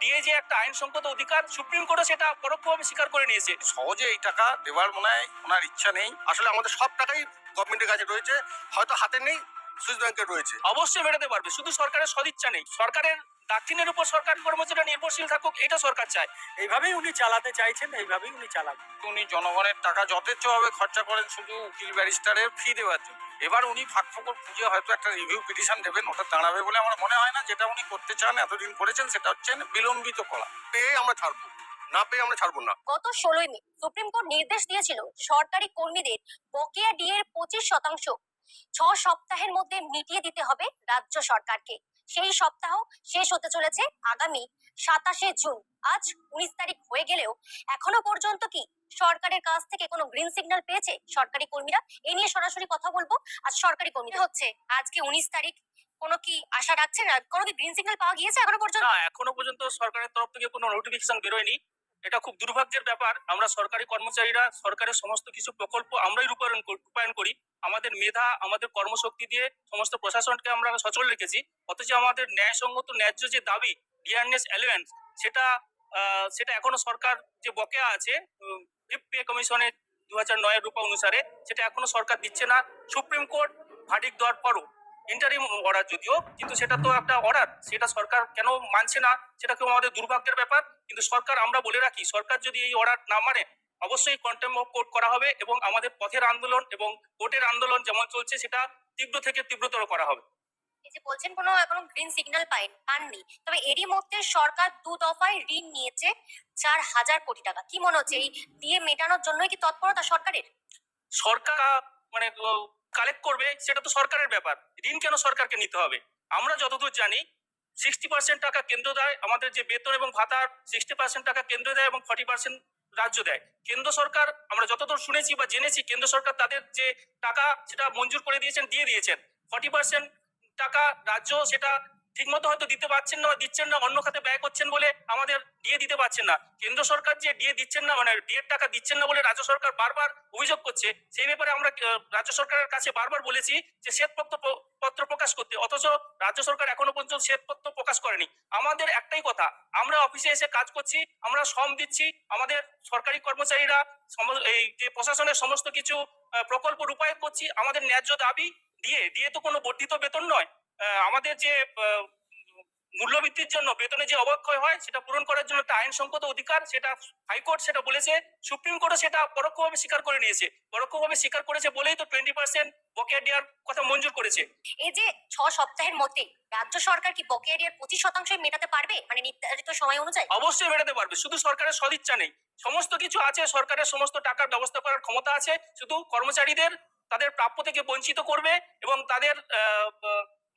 DA যে একটা আইনসঙ্গত অধিকার সুপ্রিম কোর্টও সেটা পরোক্ষভাবে স্বীকার করে নিয়েছে। সহজে এই টাকা দেওয়ার মনে হয় ওনার ইচ্ছা নেই। আসলে আমাদের সব টাকাই গভর্নমেন্টের কাছে রয়েছে। হয়তো হাতে নেই সুইস ব্যাংকে রয়েছে। অবশ্যই মেটাতে পারবে। শুধু সরকারের সদিচ্ছা নেই। সরকারের দাক্ষিণের উপর সরকারি কর্মচারীরা নির্ভরশীল থাকুক এটা সরকার চায়। এইভাবেই উনি চালাতে চাইছেন এইভাবেই উনি চালাবেন। উনি জনগণের টাকা যথেচ্ছভাবে খরচা করেন শুধু উকিল ব্যারিস্টারের ফি দেওয়ার জন্য। এবার উনি ফাঁক ফোকর খুঁজে হয়তো একটা রিভিউ পিটিশন দেবেন ওটা দাঁড়াবে বলে আমার মনে হয় না যেটা উনি করতে চান এতদিন করেছেন সেটা হচ্ছে বিলম্বিত করা। পেয়ে আমরা ছাড়বো। না পেয়ে আমরা ছাড়বো না। গত ষোলোই মে সুপ্রিম কোর্ট নির্দেশ দিয়েছিল সরকারি কর্মীদের বকেয়া ডিএর পঁচিশ শতাংশ ছ সপ্তাহের মধ্যে মিটিয়ে দিতে হবে রাজ্য সরকারকে। সেই সপ্তাহ শেষ হতে চলেছে আগামী সাতাশে জুন। আজ উনিশ তারিখ হয়ে গেলেও এখনও পর্যন্ত কি সরকারের কাছ থেকে কোনো গ্রিন সিগন্যাল পেয়েছে? সরকারি কর্মীরা? এ নিয়ে সরাসরি কথা বলব। আজ সরকারি কর্মীরা হচ্ছে। আজকে উনিশ তারিখ কোনো কি আশা রাখছেন? আর কোনো কি গ্রিন সিগন্যাল পাওয়া গিয়েছে এখনও পর্যন্ত? এখনও পর্যন্ত সরকারের তরফ থেকে কোনো নোটিফিকেশন বেরোয়নি। এটা খুব দুর্ভাগ্যের ব্যাপার। আমরা সরকারি কর্মচারীরা, সরকারের সমস্ত কিছু প্রকল্প আমরাই রূপায়ণ রূপায়ণ করি। আমাদের মেধা, আমাদের কর্মশক্তি দিয়ে সমস্ত প্রশাসনকে আমরা সচল রেখেছি। অথচ আমাদের ন্যায়সঙ্গত, ন্যায্য যে দাবি ডিয়ারনেস অ্যালোয়েন্স সেটা সেটা এখনও সরকার যে বকেয়া আছে ফিফথ পে কমিশনের দু হাজার নয়ের রূপা অনুসারে, সেটা এখনও সরকার দিচ্ছে না। সুপ্রিম কোর্ট ভার্ডিক দেওয়ার পরও ইন্টারিম অর্ডার যদিও কিন্তু সেটা তো একটা অর্ডার সেটা সরকার কেন মানছে না সেটা কেউ আমাদের দুর্ভাগ্যের ব্যাপার। কিন্তু সরকার আমরা বলে রাখি সরকার যদি এই অর্ডার না মানে অবশ্যই কন্টেম কোর্ট করা হবে এবং আমাদের পথের আন্দোলন এবং কোর্টের আন্দোলন যেমন চলছে সেটা তীব্র থেকে তীব্রতর করা হবে। এই যে বলছেন কোনো এখনও গ্রিন সিগন্যাল পাই পাননি। তবে এরই মধ্যে সরকার দু দফায় ঋণ নিয়েছে চার হাজার কোটি টাকা। কি মনে হচ্ছে এই দিয়ে মেটানোর জন্যই কি তৎপরতা সরকারের? সরকার মানে কালেক্ট করবে, সেটা তো সরকারের ব্যাপার। ঋণ কেন সরকারকে নিতে হবে? আমরা যতদূর জানি সিক্সটি পার্সেন্ট টাকা কেন্দ্র দেয়, আমাদের যে বেতন এবং ভাতার সিক্সটি পার্সেন্ট টাকা কেন্দ্র দেয় এবং ফর্টি পার্সেন্ট রাজ্য দেয়। কেন্দ্র সরকার, আমরা যতদূর শুনেছি বা জেনেছি, কেন্দ্র সরকার তাদের যে টাকা, সেটা মঞ্জুর করে দিয়েছেন, দিয়ে দিয়েছেন। ফর্টি পার্সেন্ট টাকা রাজ্য সেটা ঠিকমতো হয়তো দিতে পারছেন না দিচ্ছেন না, অন্য খাতে ব্যয় করছেন বলে আমাদের দিয়ে দিতে পারছেন না। কেন্দ্র সরকার যে দিয়ে দিচ্ছেন না মানে ডিএর টাকা দিচ্ছেন না বলে রাজ্য সরকার বারবার অভিযোগ করছে, সেই ব্যাপারে আমরা রাজ্য সরকারের কাছে বারবার বলেছি যে শ্বেতপত্র পত্র প্রকাশ করতে। অথচ রাজ্য সরকার এখনও পর্যন্ত শ্বেতপত্র প্রকাশ করেনি। আমাদের একটাই কথা, আমরা অফিসে এসে কাজ করছি, আমরা শ্রম দিচ্ছি, আমাদের সরকারি কর্মচারীরা এই যে প্রশাসনের সমস্ত কিছু প্রকল্প রূপায়ণ করছি, আমাদের ন্যায্য দাবি দিয়ে দিয়ে তো কোনো বর্ধিত বেতন নয়। আমাদের যে মূল্যবৃদ্ধির জন্য বেতনে যে অবক্ষয় হয় সেটা পূরণ করার জন্য একটা আইনসঙ্গত অধিকার সেটা হাইকোর্ট সেটা বলেছে সুপ্রিম কোর্টও সেটা পরোক্ষভাবে স্বীকার করে নিয়েছে। পরোক্ষভাবে স্বীকার করেছে বলেই তো টোয়েন্টি পার্সেন্ট বকেয়া দেওয়ার কথা মঞ্জুর করেছে। এই যে ছ সপ্তাহের মধ্যে রাজ্য সরকার কি বকেয়া ডিএর পঁচিশ শতাংশ মেটাতে পারবে? মানে নির্ধারিত সময় অনুযায়ী? অবশ্যই মেটাতে পারবে শুধু সরকারের সদিচ্ছা নেই। সমস্ত কিছু আছে সরকারের সমস্ত টাকার ব্যবস্থা করার ক্ষমতা আছে শুধু কর্মচারীদের তাদের প্রাপ্য থেকে বঞ্চিত করবে এবং তাদের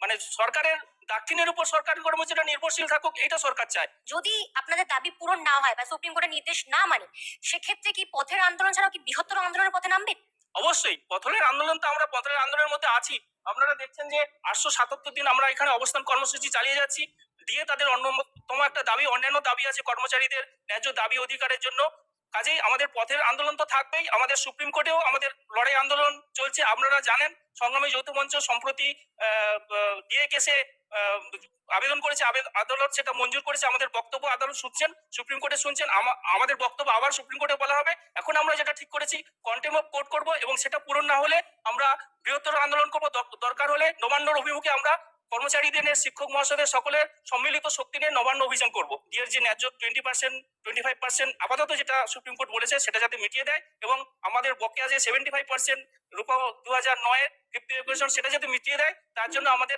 মানে সরকারের দাক্ষিণের উপর সরকারি কর্মচারীরা নির্ভরশীল থাকুক এটা সরকার চায়। যদি আপনাদের দাবি পূরণ না হয় বা সুপ্রিম কোর্টের নির্দেশ না মানে সেক্ষেত্রে কি পথের আন্দোলন ছাড়াও কি বৃহত্তর আন্দোলনের পথে নামবে? অবশ্যই পথলের আন্দোলন তো আমরা পথলের আন্দোলনের মধ্যে আছি। আপনারা দেখছেন যে আটশো সাতাত্তর দিন আমরা এখানে অবস্থান কর্মসূচি চালিয়ে যাচ্ছি। দিয়ে তাদের অন্যতম একটা দাবি অন্যান্য দাবি আছে কর্মচারীদের ন্যায্য দাবি অধিকারের জন্য। কাজেই আমাদের পথের আন্দোলন তো থাকবেই, আমাদের সুপ্রিম কোর্টেও আমাদের লড়াই আন্দোলন চলছে, আপনারা জানেন, সংগ্রামী যৌথ মঞ্চ সম্প্রতি ডিএ কেসে আবেদন করেছে আদালত সেটা মঞ্জুর করেছে, আমাদের বক্তব্য আদালত শুনছেন, সুপ্রিম কোর্টে শুনছেন আমাদের বক্তব্য আবার সুপ্রিম কোর্টে বলা হবে, এখন আমরা যেটা ঠিক করেছি, কন্টেম অফ কোর্ট করব এবং সেটা পূরণ না হলে আমরা বৃহত্তর আন্দোলন করব, দর- দরকার হলে নবান্নর অভিমুখে আমরা কর্মচারীদের নিয়ে শিক্ষক মহাশয়দের সকলের সম্মিলিত শক্তি নিয়ে নবান্ন অভিযান করব। ডিএর যে ন্যায্য twenty percent twenty five percent আপাতত যেটা সুপ্রিম কোর্ট বলেছে সেটা যাতে মিটিয়ে দেয় এবং আমাদের বকেয়া যে সেভেন্টি ফাইভ পার্সেন্ট রূপা দু হাজার নয়ের ফিফটি সেটা যাতে মিটিয়ে দেয় তার জন্য আমাদের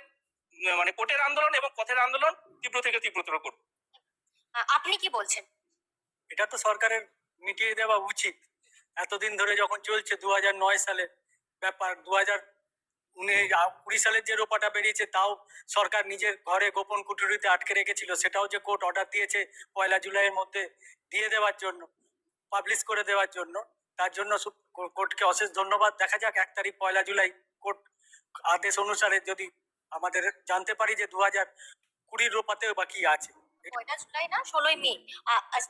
মানে কোর্টের আন্দোলন এবং পথের আন্দোলন তীব্র থেকে তীব্রতর করব। আপনি কি বলছেন? এটা তো সরকারের মিটিয়ে দেওয়া উচিত। এতদিন ধরে যখন চলছে দু নয় সালে ব্যাপার দু হাজার কুড়ি সালের যে রোপাটা বেরিয়েছে, তাও সরকার নিজের ঘরে গোপন কুঠুরিতে আটকে রেখেছিল। সেটাও যে কোর্ট অর্ডার দিয়েছে পয়লা জুলাইয়ের মধ্যে দিয়ে দেওয়ার জন্য, পাবলিশ করে দেওয়ার জন্য, তার জন্য কোর্টকে অশেষ ধন্যবাদ। দেখা যাক, এক তারিখ পয়লা জুলাই কোর্ট আদেশ অনুসারে যদি আমাদের জানতে পারি যে দু হাজার কুড়ির রোপাতেও বাকি আছে। পয়লা জুলাই না, ষোলোই মে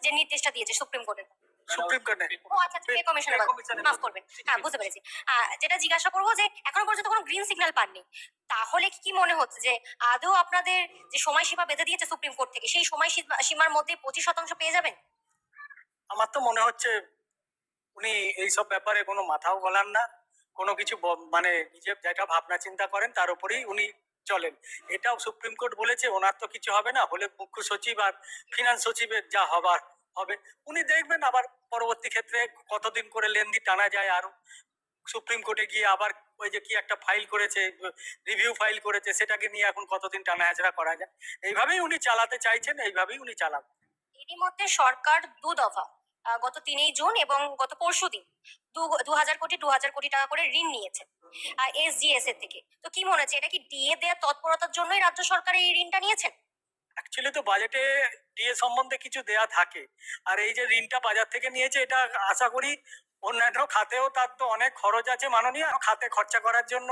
যে নির্দেশটা দিয়েছে সুপ্রিম কোর্টের। সুপ্রিম কোর্টে ও আচ্ছা পে মাফ করবেন। হ্যাঁ বুঝতে পেরেছি। যেটা জিজ্ঞাসা করব যে এখনও পর্যন্ত কোনো গ্রিন সিগন্যাল পাননি। তাহলে কি মনে হচ্ছে যে আদৌ আপনাদের যে সময়সীমা বেঁধে দিয়েছে সুপ্রিম কোর্ট থেকে সেই সময় সীমার মধ্যে পঁচিশ শতাংশ পেয়ে যাবেন? আমার তো মনে হচ্ছে উনি এইসব ব্যাপারে কোনো মাথাও গলান না। কোনো কিছু মানে নিজে যেটা ভাবনা চিন্তা করেন তার উপরেই উনি চলেন। এটাও সুপ্রিম কোর্ট বলেছে ওনার তো কিছু হবে না। হলে মুখ্য সচিব আর ফিনান্স সচিবের যা হবার হবে। উনি দেখবেন আবার পরবর্তী ক্ষেত্রে কতদিন করে লেনদি টানা যায় আরও। সুপ্রিম কোর্টে গিয়ে আবার ওই যে কি একটা ফাইল করেছে রিভিউ ফাইল করেছে, সেটাকে নিয়ে এখন কতদিন টানা হাজরা করা যায়। এইভাবেই উনি চালাতে চাইছেন, এইভাবেই উনি চালান। এরই মধ্যে সরকার দু দফা গত তিনই জুন এবং গত পরশু দিন দু হাজার কোটি, দু হাজার কোটি টাকা করে ঋণ নিয়েছে এসজিএস এর থেকে। তো কি মনে হচ্ছে, এটা কি ডিএ দেওয়ার তৎপরতার জন্যই রাজ্য সরকার এই ঋণটা নিয়েছেন? অ্যাকচুয়ালি তো বাজেটে ডিএ সম্বন্ধে কিছু দেয়া থাকে। আর এই যে ঋণটা বাজার থেকে নিয়েছে এটা আশা করি অন্যান্য খাতেও তার তো অনেক খরচ আছে মাননীয় খাতে খরচা করার জন্য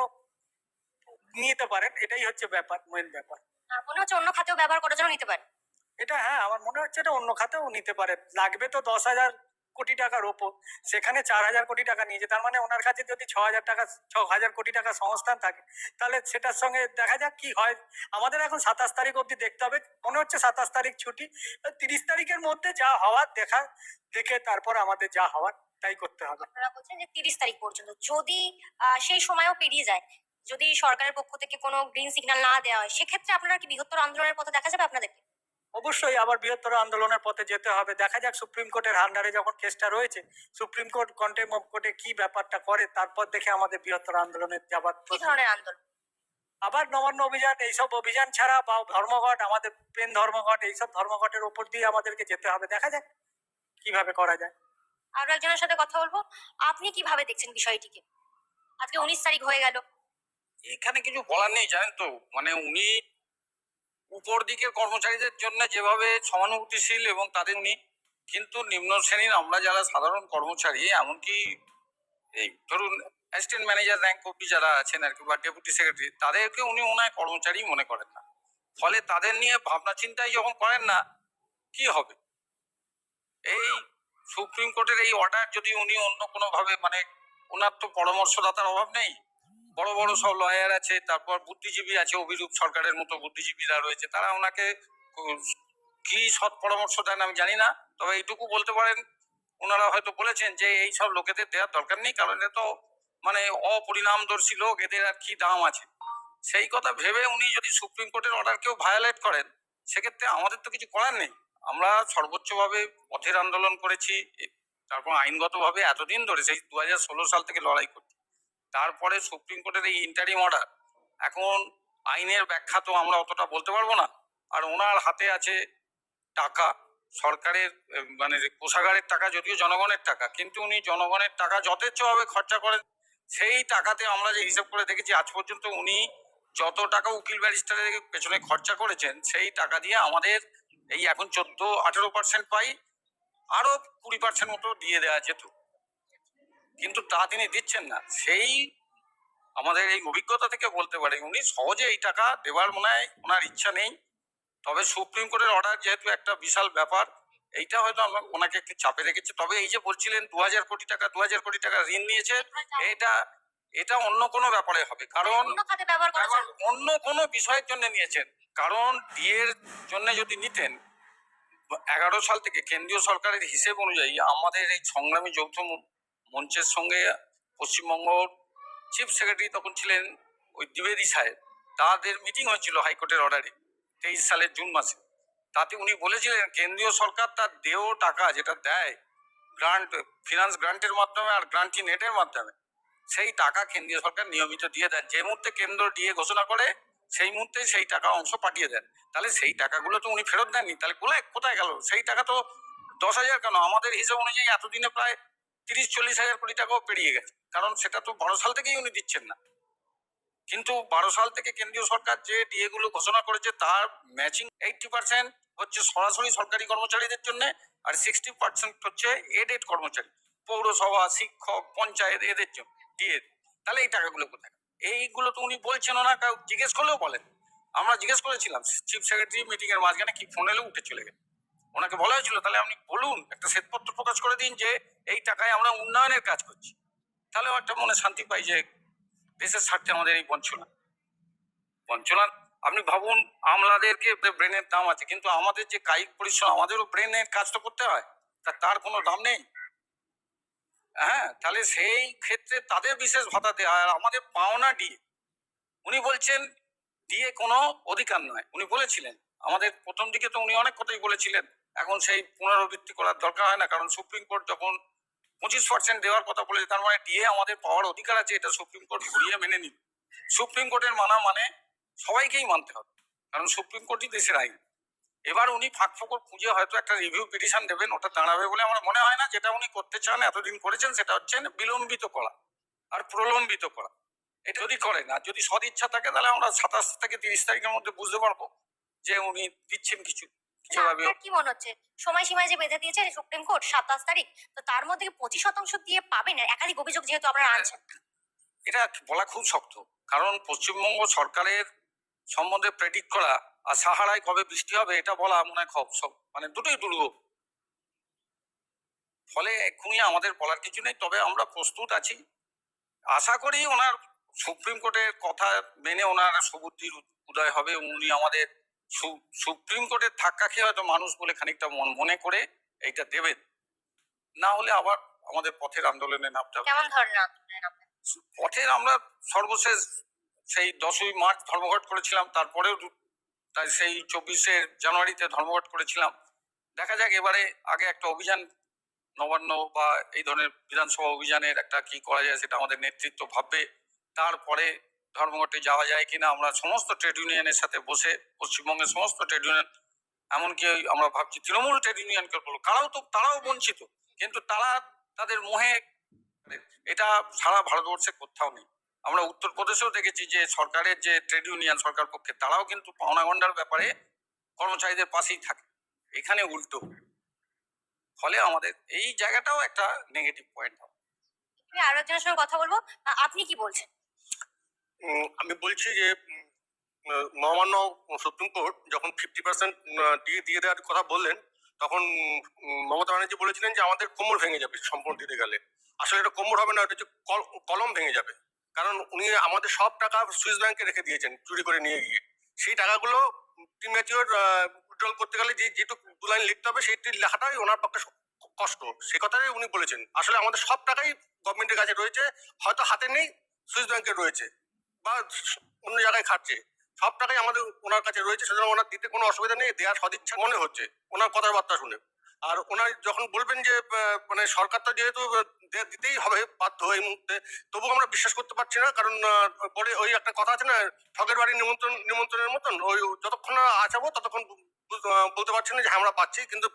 নিতে পারেন। এটাই হচ্ছে ব্যাপার মেন ব্যাপার। মনে হচ্ছে অন্য খাতেও ব্যবহার করার জন্য নিতে পারেন? এটা হ্যাঁ আমার মনে হচ্ছে এটা অন্য খাতেও নিতে পারে লাগবে তো দশ হাজার কোটি টাকার ওপর। সেখানে চার হাজার কোটি টাকা নিয়েছে। তার মানে ওনার কাছে যদি ছ হাজার টাকা, ছ হাজার কোটি টাকা সংস্থান থাকে, তাহলে সেটার সঙ্গে দেখা যাক কি হয়। আমাদের এখন সাতাশ তারিখ অবধি দেখতে হবে। মনে হচ্ছে সাতাশ তারিখ ছুটি। তিরিশ তারিখের মধ্যে যা হওয়ার দেখা, দেখে তারপর আমাদের যা হওয়ার, তাই করতে হবে। আপনারা বলছেন যে তিরিশ তারিখ পর্যন্ত। যদি সেই সময়ও পেরিয়ে যায়, যদি সরকারের পক্ষ থেকে কোনো গ্রিন সিগন্যাল না দেওয়া হয়, সেক্ষেত্রে আপনারা কি বৃহত্তর আন্দোলনের পথে দেখা যাবে আপনাদেরকে? অবশ্যই আবার বৃহত্তর আন্দোলনের পথে যেতে হবে। দেখা যাক সুপ্রিম কোর্টের আন্ডারে যখন কেসটা রয়েছে সুপ্রিম কোর্ট কন্টেম অফ কোর্টে কি ব্যাপারটা করে তারপর দেখে আমাদের বৃহত্তর আন্দোলনে যাবার আবার নবান্ন অভিযান এইসব অভিযান ছাড়া বা ধর্মঘট আমাদের পেন ধর্মঘট এইসব ধর্মঘটের উপর দিয়ে আমাদেরকে যেতে হবে। দেখা যাক কীভাবে করা যায়। আরও একজনের সাথে কথা বলব। আপনি কীভাবে দেখছেন বিষয়টিকে? আজকে উনিশ তারিখ হয়ে গেল। এখানে কিছু বলার নেই জানেন তো? মানে উনি উপর দিকের কর্মচারীদের জন্য যেভাবে সমানুভূতিশীল এবং তাদের উনি কিন্তু নিম্ন শ্রেণির আমরা যারা সাধারণ কর্মচারী, এমনকি এই ধরুন অ্যাসিস্ট্যান্ট ম্যানেজার র্যাঙ্ক অব্দি যারা আছেন আর কি, বা ডেপুটি সেক্রেটারি তাদেরকে উনি ওনায় কর্মচারী মনে করেন না। ফলে তাদের নিয়ে ভাবনা চিন্তাই যখন করেন না, কি হবে? এই সুপ্রিম কোর্টের এই অর্ডার যদি উনি অন্য কোনোভাবে মানে ওনার তো পরামর্শদাতার অভাব নেই বড় বড় সব লয়ার আছে, তারপর বুদ্ধিজীবী আছে, অভিরূপ সরকারের মতো বুদ্ধিজীবীরা রয়েছে। তারা ওনাকে কো- সৎ পরামর্শ দেন আমি জানি না, তবে এইটুকু বলতে পারেন, ওনারা হয়তো বলেছেন যে এই সব লোকেদের দেওয়ার দরকার নেই, কারণ এ তো মানে অপরিণামদর্শী লোক, এদের আর কি দাম আছে। সেই কথা ভেবে উনি যদি সুপ্রিম কোর্টের অর্ডারকেও ভায়োলেট করেন, সেক্ষেত্রে আমাদের তো কিছু করার নেই। আমরা সর্বোচ্চভাবে পথের আন্দোলন করেছি তারপর আইনগতভাবে এতদিন ধরে, সেই দু হাজার ষোলো সাল থেকে লড়াই করছি। তারপরে সুপ্রিম কোর্টের এই ইন্টারিম অর্ডার এখন আইনের ব্যাখ্যা তো আমরা অতটা বলতে পারব না। আর ওনার হাতে আছে টাকা, সরকারের মানে কোষাগারের টাকা যদিও জনগণের টাকা, কিন্তু উনি জনগণের টাকা যথেচ্ছভাবে খরচা করেন। সেই টাকাতে আমরা যে হিসাব করে দেখেছি, আজ পর্যন্ত উনি যত টাকা উকিল ব্যারিস্টারের পেছনে খরচা করেছেন, সেই টাকা দিয়ে আমাদের এই এখন চোদ্দ, আঠেরো পার্সেন্ট পাই, আরও কুড়ি পার্সেন্ট মতো দিয়ে দেওয়া যেত। কিন্তু তা তিনি দিচ্ছেন না। সেই আমাদের এই অভিজ্ঞতা থেকে বলতে পারি উনি সহজে এই টাকা দেওয়ার মনে হয় ওনার ইচ্ছা নেই। তবে সুপ্রিম কোর্টের অর্ডার যেহেতু একটা বিশাল ব্যাপার এইটা হয়তো আমরা ওনাকে একটু চাপে রেখেছে। তবে এই যে বলছিলেন দু হাজার কোটি টাকা দু হাজার কোটি টাকা ঋণ নিয়েছে এটা এটা অন্য কোনো ব্যাপারে হবে। কারণ অন্য কোনো বিষয়ের জন্য নিয়েছেন। কারণ ডিএর জন্য যদি নিতেন এগারো সাল থেকে কেন্দ্রীয় সরকারের হিসেব অনুযায়ী আমাদের এই সংগ্রামী যৌথ মঞ্চের সঙ্গে পশ্চিমবঙ্গ চিফ সেক্রেটারি তখন ছিলেন ওই দ্বিবেদী সাহেব। তাদের মিটিং হয়েছিল হাইকোর্টের অর্ডারে তেইশ সালের জুন মাসে। তাতে উনি বলেছিলেন, কেন্দ্রীয় সরকার তার দেহ টাকা যেটা দেয় গ্রান্ট ফিনান্স গ্রান্টের মাধ্যমে আর গ্রান্টি নেটের মাধ্যমে, সেই টাকা কেন্দ্রীয় সরকার নিয়মিত দিয়ে দেন যে মুহূর্তে কেন্দ্র ডিএ ঘোষণা করে, সেই মুহূর্তে সেই টাকা অংশ পাঠিয়ে দেন। তাহলে সেই টাকাগুলো তো উনি ফেরত দেননি। তাহলে কোথায় কোথায় গেল? সেই টাকা তো দশ হাজার কেন? আমাদের হিসাব অনুযায়ী এতদিনে প্রায় তিরিশ, চল্লিশ হাজার কোটি টাকাও পেরিয়ে গেছে। কারণ সেটা তো বারো সাল থেকেই উনি দিচ্ছেন না। কিন্তু বারো সাল থেকে কেন্দ্রীয় সরকার যে ডিএ গুলো ঘোষণা করেছে, তার ম্যাচিং এইটটি পার্সেন্ট হচ্ছে সরাসরি সরকারি কর্মচারীদের জন্য আর সিক্সটি পার্সেন্ট হচ্ছে এডেড কর্মচারী, পৌরসভা, শিক্ষক, পঞ্চায়েত এদের জন্য ডিএ। তাহলে এই টাকাগুলো কোথায়? এইগুলো তো উনি বলছেন না জিজ্ঞেস করলেও বলেন আমরা জিজ্ঞেস করেছিলাম চিফ সেক্রেটারি মিটিং এর মাঝখানে কি ফোন এলে উঠে চলে গেল। ওনাকে বলা হয়েছিল, তাহলে আপনি বলুন, একটা শ্বেতপত্র প্রকাশ করে দিন যে এই টাকায় আমরা উন্নয়নের কাজ করছি। তাহলেও একটা মনে শান্তি পাই যে দেশের স্বার্থে আমাদের এই বঞ্চনা। বঞ্চনা, আপনি ভাবুন, আমলাদেরকে ব্রেনের দাম আছে, কিন্তু আমাদের যে কায়িক পরিশ্রম, আমাদেরও ব্রেনের কাজ তো করতে হয়, তা তার কোনো দাম নেই। হ্যাঁ তাহলে সেই ক্ষেত্রে তাদের বিশেষ ভাতা দেওয়া আর আমাদের পাওনা ডিএ উনি বলছেন ডিএ কোনো অধিকার নয়। উনি বলেছিলেন, আমাদের প্রথম দিকে তো উনি অনেক কথাই বলেছিলেন। এখন সেই পুনরাবৃত্তি করার দরকার হয় না, কারণ সুপ্রিম কোর্ট যখন পঁচিশ পার্সেন্ট দেওয়ার কথা বলেছে, তার মানে ডিএ আমাদের পাওয়ার অধিকার আছে, এটা সুপ্রিম কোর্ট ঘুরিয়ে মেনে নিন সুপ্রিম কোর্টের মানা মানে সবাইকেই মানতে হবে, কারণ সুপ্রিম কোর্টই দেশের আইন। এবার উনি ফাঁক ফোকর খুঁজে হয়তো একটা রিভিউ পিটিশন দেবেন, ওটা দাঁড়াবে বলে আমার মনে হয় না, যেটা উনি করতে চান, এতদিন করেছেন, সেটা হচ্ছে বিলম্বিত করা আর প্রলম্বিত করা। এটা যদি করেন, আর যদি সদিচ্ছা থাকে, তাহলে আমরা সাতাশ থেকে তিরিশ তারিখের মধ্যে বুঝতে পারব যে উনি দিচ্ছেন কিছু। যেভাবে কি মনে হচ্ছে? সময়সীমায় যে বেঁধে দিয়েছে সুপ্রিম কোর্ট সাতাশ তারিখ তো তার মধ্যে পঁচিশ শতাংশ দিয়ে পাবেন? একাধিক অভিযোগ যেহেতু আপনারা আনছেন। এটা বলা খুব শক্ত। কারণ পশ্চিমবঙ্গ সরকারের সম্বন্ধে প্রেডিক্ট করা আর সাহারায় কবে বৃষ্টি হবে এটা বলা মনে হয় সব মানে দুটোই দুর্লভ ফলে এক্ষুনি আমাদের বলার কিছু নেই তবে আমরা প্রস্তুত আছি। আশা করি ওনার সুপ্রিম কোর্টের কথা মেনে ওনার সুবুদ্ধির উদয় হবে। উনি আমাদের সুপ্রিম কোর্টের ধাক্কা খেয়ে হয়তো মানুষ বলে খানিকটা মন- মনে করে এইটা দেবেন না হলে আবার আমাদের পথের আন্দোলনে নামতে হবে? পথের আমরা সর্বশেষ সেই দশই মার্চ ধর্মঘট করেছিলাম তারপরেও তাই সেই চব্বিশে জানুয়ারিতে ধর্মঘট করেছিলাম। দেখা যাক এবারে আগে একটা অভিযান নবান্ন বা এই ধরনের বিধানসভা অভিযানের একটা কি করা যায় সেটা আমাদের নেতৃত্ব ভাববে। তারপরে ধর্মঘটে যাওয়া যায় কিনা, আমরা সমস্ত ট্রেড ইউনিয়নের সাথে বসে, পশ্চিমবঙ্গের সমস্ত ট্রেড ইউনিয়ন এমনকি আমরা ভাবছি তৃণমূল ট্রেড ইউনিয়নকে বলব, তারাও তো, তারাও বঞ্চিত, কিন্তু তারা তাদের মোহে, এটা সারা ভারতবর্ষে কোথাও নেই। আমরা উত্তরপ্রদেশেও দেখেছি যে সরকারের যে ট্রেড ইউনিয়ন সরকার পক্ষে, তারাও কিন্তু পাওনা গন্ডার ব্যাপারে কর্মচারীদের পাশেই থাকে। এখানে উল্টো। ফলে আমাদের এই জায়গাটাও একটা নেগেটিভ পয়েন্ট হবে। আরও একজনের সঙ্গে কথা বলব। আপনি কি বলছেন? আমি বলছি যে মহামান্য সুপ্রিম কোর্ট যখন ফিফটি পার্সেন্ট দিয়ে দিয়ে দেওয়ার কথা বললেন, তখন মমতা ব্যানার্জি বলেছিলেন যে, আমাদের কোমর ভেঙে যাবে সম্পূর্ণ দিতে গেলে। আসলে এটা কোমর হবে না, এটা হচ্ছে কল- কলম ভেঙে যাবে। কারণ উনি আমাদের সব টাকা সুইস ব্যাংকে রেখে দিয়েছেন, চুরি করে নিয়ে গিয়ে। সেই টাকাগুলো প্রিম্যাচিওর উইথড্রল করতে গেলে যে, যেটুকু দু লাইন লিখতে হবে সেইটি লেখাটাই ওনার পক্ষে কষ্ট। সে কথাই উনি বলেছেন। আসলে আমাদের সব টাকাই গভর্নমেন্টের কাছে রয়েছে, হয়তো হাতে নেই, সুইস ব্যাংকে রয়েছে। বা অন্য জায়গায় খাচ্ছে। সব টাকাই আমাদের ওনার কাছে রয়েছে সেজন্য ওনার দিতে কোনো অসুবিধা নেই দেওয়ার সদিচ্ছা মনে হচ্ছে ওনার কথাবার্তা শুনে। আর ওনার যখন বলবেন যে মানে সরকার তো যেহেতু দিতেই হবে বাধ্য এই মুহূর্তে তবু আমরা বিশ্বাস করতে পারছি না কারণ পরে ওই একটা কথা আছে না ঠগের বাড়ি নিমন্ত্রণ নিমন্ত্রণের মতন ওই যতক্ষণ না ততক্ষণ বলতে পারছি না যে হ্যাঁ, আমরা পাচ্ছি কিন্তু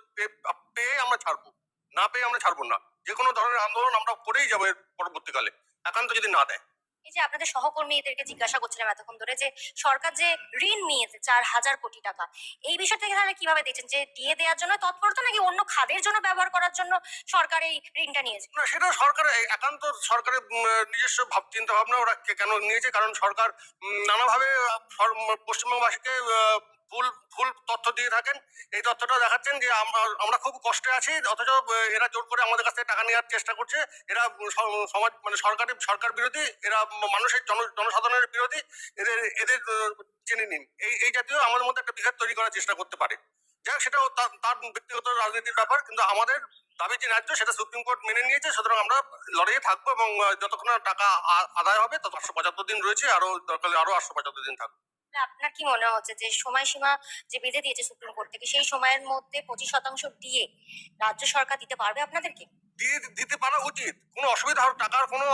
পেয়ে আমরা ছাড়বো না পেয়ে আমরা ছাড়বো না। যে কোনো ধরনের আন্দোলন আমরা করেই যাব পরবর্তীকালে একান্ত যদি না দেয়। এই যে আপনাদের সহকর্মী এদেরকে জিজ্ঞাসা করছিলাম এতক্ষণ ধরে যে সরকার যে ঋণ নিয়েছে চার হাজার কোটি টাকা, এই বিষয়টাকে তাহলে কীভাবে দেখছেন যে দিয়ে দেওয়ার জন্য তৎপরতা নাকি অন্য খাদের জন্য ব্যবহার করার জন্য সরকার এই ঋণটা নিয়েছে? সেটা সরকার একান্ত সরকারের নিজস্ব ভাব চিন্তা ভাবনা ওরা কেন নিয়েছে? কারণ সরকার নানাভাবে পশ্চিমবঙ্গবাসীকে ভুল ভুল তথ্য দিয়ে থাকেন। এই তথ্যটা দেখাচ্ছেন যে আমরা আমরা খুব কষ্টে আছি, অথচ এরা জোর করে আমাদের কাছ থেকে টাকা নেওয়ার চেষ্টা করছে। এরা সমাজ মানে সরকারি, সরকার বিরোধী, এরা মানুষের জন, জনসাধারণের বিরোধী, এদের এদের জেনে নিন। এই এই জাতীয় আমাদের মধ্যে একটা বিঘাত তৈরি করার চেষ্টা করতে পারে। যাই সেটাও তার ব্যক্তিগত রাজনীতির ব্যাপার, কিন্তু আমাদের দাবি যে ন্যায্য, সেটা সুপ্রিম কোর্ট মেনে নিয়েছে। সুতরাং আমরা লড়াইয়ে থাকব এবং যতক্ষণ টাকা আদায় হবে তত আটশো পঁচাত্তর দিন রয়েছে, আরও দরকার আরও আটশো পঁচাত্তর দিন থাকবে আপনার কি মনে হচ্ছে যে সময়সীমা যে বেঁধে দিয়েছে সুপ্রিম কোর্ট থেকে, সেই সময়ের মধ্যে পঁচিশ শতাংশ দিয়ে রাজ্য সরকার দিতে পারবে আপনাদেরকে? দিয়ে দিতে পারা উচিত। কোনো অসুবিধা টাকার কোনো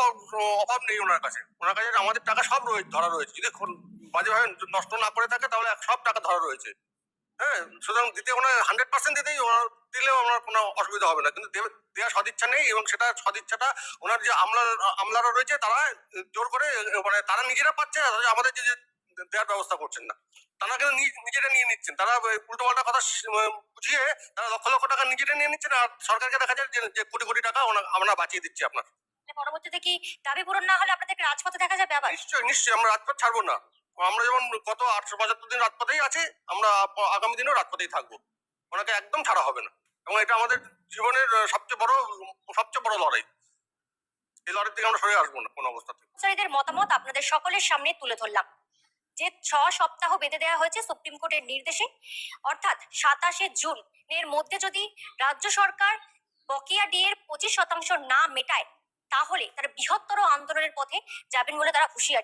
অভাব নেই ওনার কাছে। ওনার কাছে আমাদের টাকা সব রয়েছে ধরা রয়েছে। যদি বাজেভাবে নষ্ট না করে থাকে, তাহলে সব টাকা ধরা রয়েছে। হ্যাঁ সুতরাং দিতে ওনার হান্ড্রেড পার্সেন্ট দিতেই ওনার, দিলেও ওনার কোনো অসুবিধা হবে না। কিন্তু দেওয়ার সদিচ্ছা নেই এবং সেটা সদিচ্ছাটা ওনার যে আমলার, আমলারা রয়েছে, তারা জোর করে মানে তারা নিজেরা পাচ্ছে আমাদের যে দেওয়ার ব্যবস্থা করছেন না। তারা কিন্তু নিজেরা নিয়ে নিচ্ছেন। তারা উল্টো পাল্টা কথা বুঝিয়ে তারা লক্ষ লক্ষ টাকা নিজেরা নিয়ে নিচ্ছেন আর সরকারকে দেখা যায় যে- কোটি কোটি টাকা আমরা বাঁচিয়ে দিচ্ছি আপনার তাহলে পরবর্তীতে কি দাবি পূরণ না হলে আপনাদেরকে রাজপথে দেখা যাবে আবার? নিশ্চয়ই নিশ্চয়ই আমরা রাজপথ ছাড়বো না। আমরা যেমন গত আটশো পঁচাত্তর দিন রাজপথেই আছি আমরা আগামী দিনেও রাজপথেই থাকব। ওনাকে একদম ছাড়া হবে না। এবং এটা আমাদের জীবনের সবচেয়ে বড় সবচেয়ে বড় লড়াই। এই লড়াই থেকে আমরা সরে আসব না কোনো অবস্থাতে মতামত আপনাদের সকলের সামনে তুলে ধরলাম। যে ছ সপ্তাহ বেঁধে দেওয়া হয়েছে সুপ্রিম কোর্টের নির্দেশে, অর্থাৎ সাতাশে জুন এর মধ্যে যদি রাজ্য সরকার বকেয়া ডিএর পঁচিশ শতাংশ না মেটায়, তাহলে তারা বৃহত্তর আন্দোলনের পথে যাবেন বলে তারা হুঁশিয়ারি।